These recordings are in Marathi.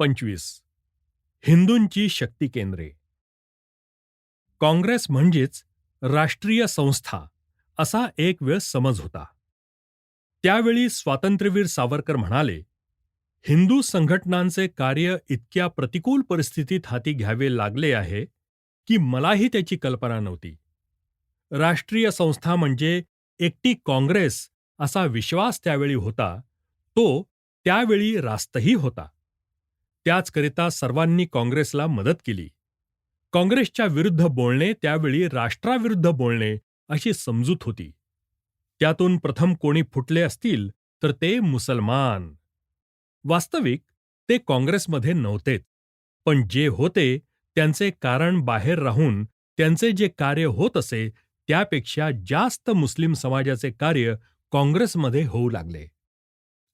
पंचवीस. हिंदूंची शक्ती केंद्रे. काँग्रेस म्हणजेच राष्ट्रीय संस्था असा एक वेळ समज होता. त्यावेळी स्वातंत्र्यवीर सावरकर म्हणाले हिंदू संघटनांचे कार्य इतक्या प्रतिकूल परिस्थितीत हाती घ्यावे लागले आहे की मलाही त्याची कल्पना नव्हती. राष्ट्रीय संस्था म्हणजे एकटी काँग्रेस असा विश्वास त्यावेळी होता तो त्यावेळी रास्तही होता. त्याचकरिता सर्वांनी काँग्रेसला मदत केली. काँग्रेसच्या विरुद्ध बोलणे त्यावेळी राष्ट्राविरुद्ध बोलणे अशी समजूत होती. त्यातून प्रथम कोणी फुटले असतील तर ते मुसलमान. वास्तविक ते काँग्रेसमध्ये नव्हतेच. पण जे होते त्यांचे कारण बाहेर राहून त्यांचे जे कार्य होत असे त्यापेक्षा जास्त मुस्लिम समाजाचे कार्य काँग्रेसमध्ये होऊ लागले.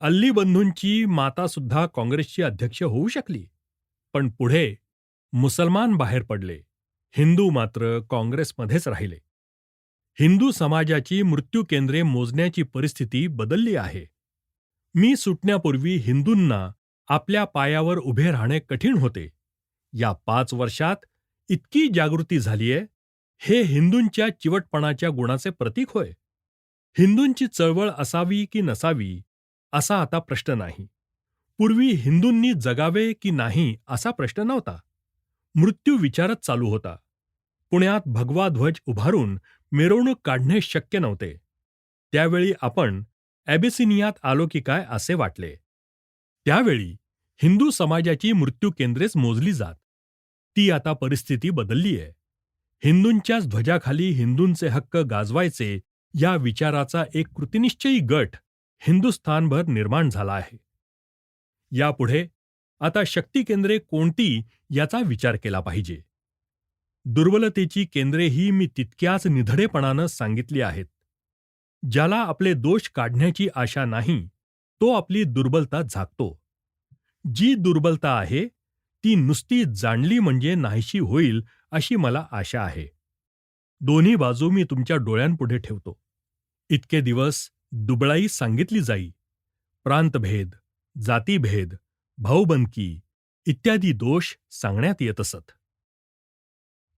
अल्ली बंधूंची माता सुद्धा काँग्रेसची अध्यक्ष होऊ शकली. पण पुढे मुसलमान बाहेर पडले. हिंदू मात्र काँग्रेसमध्येच राहिले. हिंदू समाजाची मृत्यू केंद्रे मोजण्याची परिस्थिती बदलली आहे. मी सुटण्यापूर्वी हिंदूंना आपल्या पायावर उभे राहणे कठीण होते. या पाच वर्षात इतकी जागृती झालीये हे हिंदूंच्या चिवटपणाच्या गुणाचे प्रतीक होय. हिंदूंची चळवळ असावी की नसावी असा आता प्रश्न नाही. पूर्वी हिंदूंनी जगावे की नाही असा प्रश्न नव्हता. मृत्यू विचारच चालू होता. पुण्यात भगवा ध्वज उभारून मिरवणूक काढणे शक्य नव्हते. त्यावेळी आपण ॲबिसिनियात आलो की काय असे वाटले. त्यावेळी हिंदू समाजाची मृत्यू केंद्रेच मोजली जात. ती आता परिस्थिती बदलली आहे हिंदूंच्याच ध्वजाखाली हिंदूंचे हक्क गाजवायचे या विचाराचा एक कृतिनिश्चयी गट हिंदुस्थानभर निर्माण झाला आहे. यापुढे आता शक्ती केंद्रे कोणती याचा विचार केला पाहिजे. दुर्बलतेची केंद्रेही मी तितक्याच निधडेपणानं सांगितली आहेत. ज्याला आपले दोष काढण्याची आशा नाही तो आपली दुर्बलता झाकतो. जी दुर्बलता आहे ती नुसती जाणली म्हणजे नाहीशी होईल अशी मला आशा आहे. दोन्ही बाजू मी तुमच्या डोळ्यांपुढे ठेवतो. इतके दिवस दुबळाई सांगितली जाई. प्रांतभेद जातीभेद भाऊबंदकी इत्यादी दोष सांगण्यात येत असत.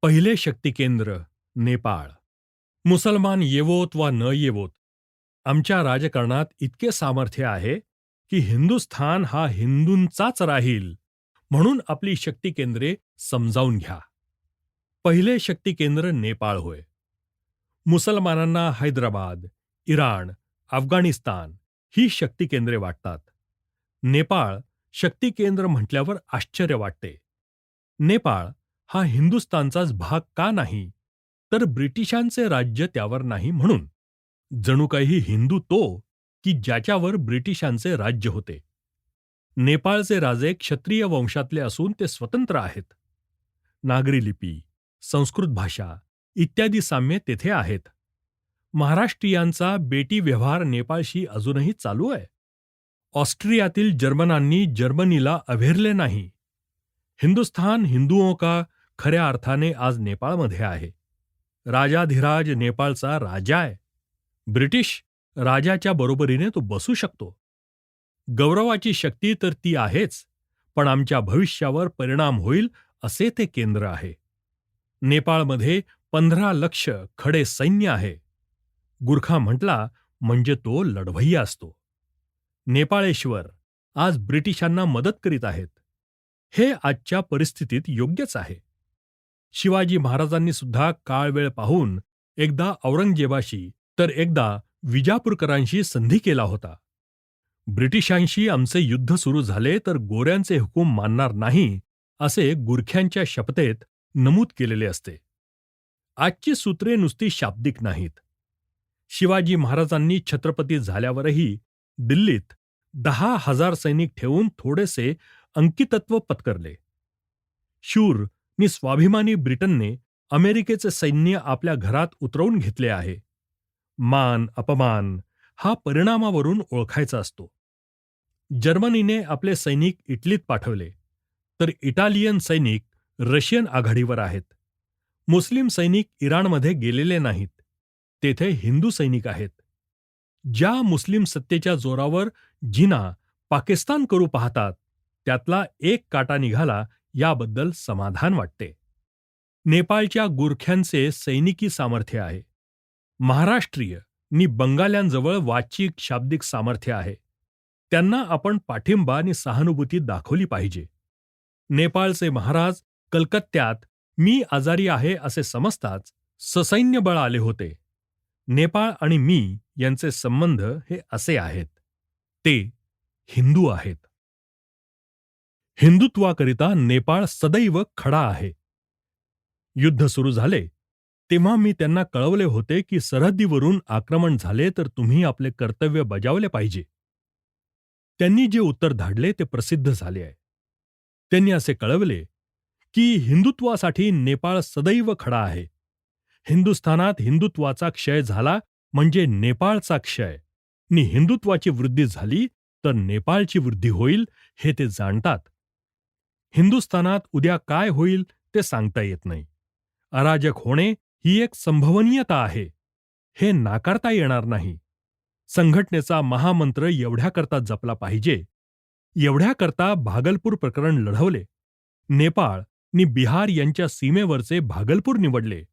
पहिले शक्तिकेंद्र नेपाळ. मुसलमान येवोत वा न येवोत आमच्या राजकारणात इतके सामर्थ्य आहे की हिंदुस्थान हा हिंदूंचाच राहील म्हणून आपली शक्तिकेंद्रे समजावून घ्या. पहिले शक्तिकेंद्र नेपाळ होय. मुसलमानांना हैदराबाद इराण अफगाणिस्तान ही शक्ती केंद्रे वाटतात. नेपाळ शक्ती केंद्र म्हटल्यावर आश्चर्य वाटते. नेपाळ हा हिंदुस्तानचाच भाग का नाही तर ब्रिटिशांचे राज्य त्यावर नाही म्हणून. जणू काही हिंदू तो की ज्याच्यावर ब्रिटिशांचे राज्य होते. नेपाळचे राजे क्षत्रिय वंशातले असून ते स्वतंत्र आहेत. नागरी लिपी संस्कृत भाषा इत्यादी साम्ये तेथे आहेत. महाराष्ट्रीयांचा बेटी व्यवहार नेपाळशी अजूनही चालू आहे. ऑस्ट्रियातील जर्मनांनी जर्मनीला अभेरले नाही. हिंदुस्थान हिंदुओं का खऱ्या अर्थाने आज नेपाळमध्ये आहे. राजाधिराज नेपाळचा राजा आहे. ब्रिटिश राजाच्या बरोबरीने तो बसू शकतो. गौरवाची शक्ती तर ती आहेच पण आमच्या भविष्यावर परिणाम होईल असे ते केंद्र आहे. नेपाळमध्ये पंधरा लक्ष खडे सैन्य आहे. गुरखा म्हटला म्हणजे तो लढवय्या असतो. नेपाळेश्वर आज ब्रिटिशांना मदत करीत आहेत. हे आजच्या परिस्थितीत योग्यच आहे. शिवाजी महाराजांनी सुद्धा काळ वेळ पाहून एकदा औरंगजेबाशी तर एकदा विजापूरकरांशी संधी केला होता. ब्रिटिशांशी आमचे युद्ध सुरू झाले तर गोऱ्यांचे हुकूम मानणार नाही असे गुरख्यांच्या शपथेत नमूद केलेले असते. आजची सूत्रे नुसती शाब्दिक नाहीत. शिवाजी महाराजांनी छत्रपती झाल्यावरही दिल्लीत दहा हजार सैनिक ठेवून थोडेसे अंकितत्व पत्करले. शूर नि स्वाभिमानी ब्रिटनने अमेरिकेचे सैन्य आपल्या घरात उतरवून घेतले आहे. मान अपमान हा परिणामावरून ओळखायचा असतो. जर्मनीने आपले सैनिक इटलीत पाठवले तर इटालियन सैनिक रशियन आघाडीवर आहेत. मुस्लिम सैनिक इराणमध्ये गेलेले नाहीत. तेथे हिंदू सैनिक आहेत. ज्या मुस्लिम सत्तेच्या जोरावर जिना पाकिस्तान करू पाहतात त्यातला एक काटा निघाला याबद्दल समाधान वाटते. नेपाळच्या गुरख्यांचे सैनिकी सामर्थ्य आहे. महाराष्ट्रीय नि बंगाल्यांजवळ वाचिक शाब्दिक सामर्थ्य आहे. त्यांना आपण पाठिंबा आणि सहानुभूती दाखवली पाहिजे. नेपाळचे महाराज कलकत्त्यात मी आजारी आहे असे समजताच ससैन्य बळ आले होते. नेपाळ आणि मी यांचे संबंध हे असे आहेत. ते हिंदू आहेत. हिंदुत्वाकरिता नेपाळ सदैव खडा आहे. युद्ध सुरू झाले तेव्हा मी त्यांना कळवले होते की सरहद्दीवरून आक्रमण झाले तर तुम्ही आपले कर्तव्य बजावले पाहिजे. त्यांनी जे उत्तर धाडले ते प्रसिद्ध झाले आहे. त्यांनी असे कळवले की हिंदुत्वासाठी नेपाळ सदैव खडा आहे. हिंदुस्थानात हिंदुत्वाचा क्षय झाला म्हणजे नेपाळचा क्षय. नि हिंदुत्वाची वृद्धी झाली तर नेपाळची वृद्धी होईल हे ते जाणतात. हिंदुस्थानात उद्या काय होईल ते सांगता येत नाही. अराजक होणे ही एक संभवनीयता आहे. हे नाकारता येणार नाही. संघटनेचा महामंत्र एवढ्याकरता जपला पाहिजे. एवढ्याकरता भागलपूर प्रकरण लढवले. नेपाळ नि बिहार यांच्या सीमेवरचे भागलपूर निवडले.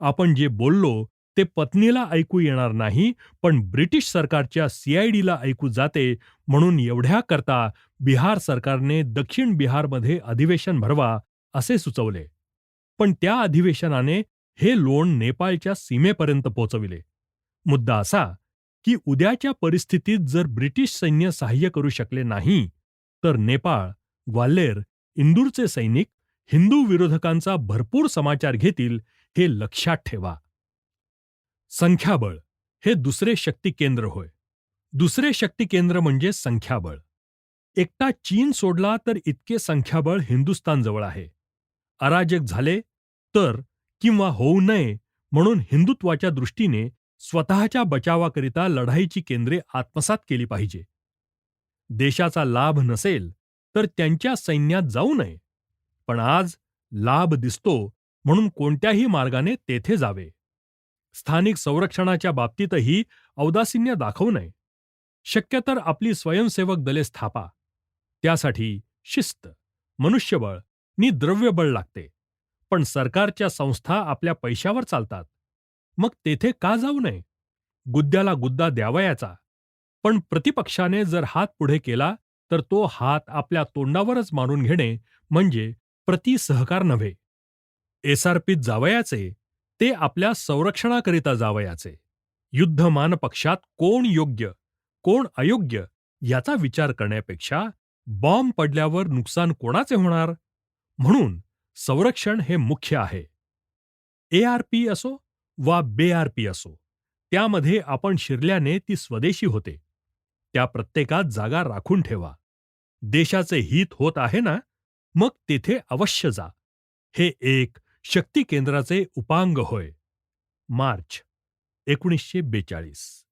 आपण जे बोललो ते पत्नीला ऐकू येणार नाही पण ब्रिटिश सरकारच्या सीआयडीला ऐकू जाते म्हणून एवढ्याकरता बिहार सरकारने दक्षिण बिहारमध्ये अधिवेशन भरवा असे सुचवले. पण त्या अधिवेशनाने हे लोण नेपाळच्या सीमेपर्यंत पोचविले. मुद्दा असा की उद्याच्या परिस्थितीत जर ब्रिटिश सैन्य सहाय्य करू शकले नाही तर नेपाळ ग्वाल्हेर इंदूरचे सैनिक हिंदू विरोधकांचा भरपूर समाचार घेतील हे लक्षात ठेवा. संख्याबळ हे दुसरे शक्ती केंद्र होय. दुसरे शक्ती केंद्र म्हणजे संख्याबळ. एकटा चीन सोडला तर इतके संख्याबळ हिंदुस्थानजवळ आहे. अराजक झाले तर किंवा होऊ नये म्हणून हिंदुत्वाच्या दृष्टीने स्वतःच्या बचावाकरिता लढाईची केंद्रे आत्मसात केली पाहिजे. देशाचा लाभ नसेल तर त्यांच्या सैन्यात जाऊ नये. पण आज लाभ दिसतो म्हणून कोणत्याही मार्गाने तेथे जावे. स्थानिक संरक्षणाच्या बाबतीतही औदासिन्य दाखवू नये. शक्य तर आपली स्वयंसेवक दले स्थापा. त्यासाठी शिस्त मनुष्यबळ नि द्रव्यबळ लागते. पण सरकारच्या संस्था आपल्या पैशावर चालतात. मग तेथे का जाऊ नये? गुद्द्याला गुद्दा द्यावयाचा. पण प्रतिपक्षाने जर हात पुढे केला तर तो हात आपल्या तोंडावरच मारून घेणे म्हणजे प्रतिसहकार नव्हे. एसआरपीत जावयाचे ते आपल्या संरक्षणाकरिता जावयाचे. युद्धमान पक्षात कोण योग्य कोण अयोग्य याचा विचार करण्यापेक्षा बॉम्ब पडल्यावर नुकसान कोणाचे होणार? म्हणून संरक्षण हे मुख्य आहे. एआरपी असो वा बेआरपी असो त्यामध्ये आपण शिरल्याने ती स्वदेशी होते. त्या प्रत्येकात जागा राखून ठेवा. देशाचे हित होत आहे ना मग तेथे अवश्य जा. हे एक शक्ती केंद्राचे उपांग होय. मार्च एकोणीसशे बेचाळीस.